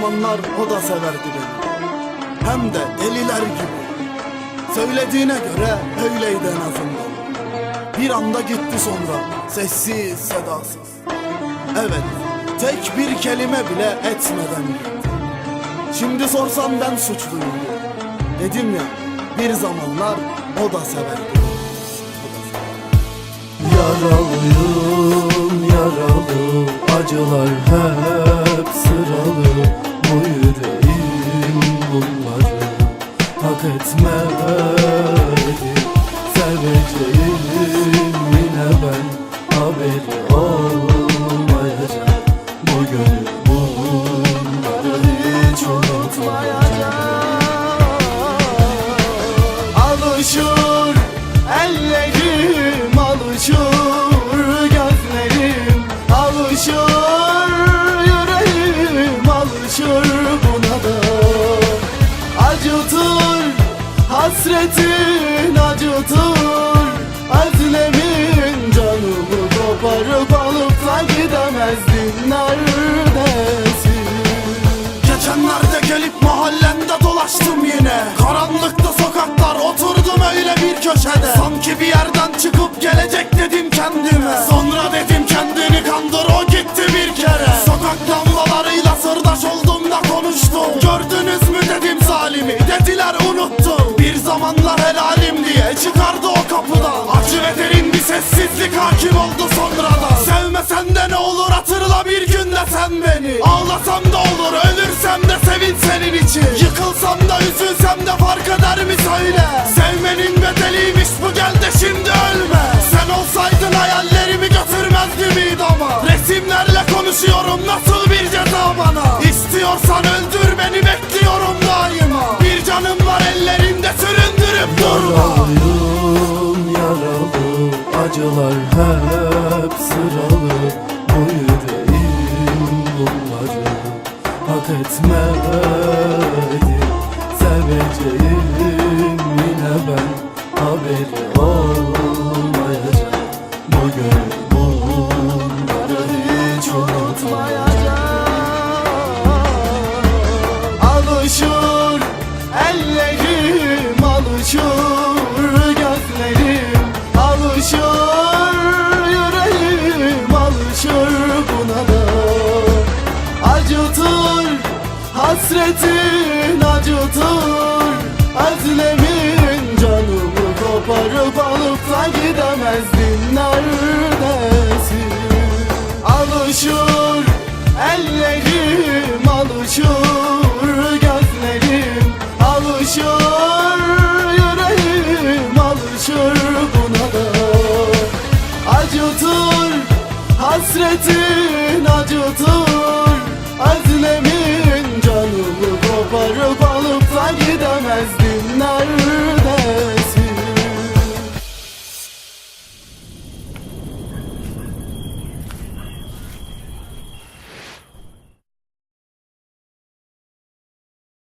zamanlar o da severdi beni. Hem de deliler gibi. Söylediğine göre öyleydi en azından. Bir anda gitti sonra sessiz sedasız. Evet tek bir kelime bile etmeden gitti. Şimdi sorsam ben suçluyum. Dedim ya bir zamanlar o da severdi. Yaralıyım yaralı Acılar hep etmedi. Seveceğim yine ben Haberi olmayacak. Bu gönül bunları hiç unutmayacak. Alışır ellerim alışır gözlerim alışır yüreğim alışır buna da. Acıtır hasretin acıtır Özlemin canımı koparıp alıp da gidemezdin neredesin? Geçenlerde gelip mahallende dolaştım yine. Karanlıkta sokaklar oturdum öyle bir köşede. Sanki bir yerden çıkıp gelecek dedim kendime sessizlik hakim oldu sonradan. Sevmesen de ne olur hatırla bir gün de sen beni. Ağlasam da olur ölürsem de sevin senin için. Yıkılsam da üzülsem de fark eder mi söyle. Sevmenin bedeliymiş bu gel de şimdi ölme. Sen olsaydın hayallerimi götürmezdim idama Resimlerle konuşuyorum nasıl Acılar hep sıralı Bu yüreğim bunları Hak etmedi. Seveceğim yine ben Haberi olmayacak. Bu hasretin acıtır Özlemin canımı koparıp alıp da gidemezdin neredesin? Alışır ellerim alışır gözlerim alışır yüreğim alışır buna da. Acıtır hasretin acıtır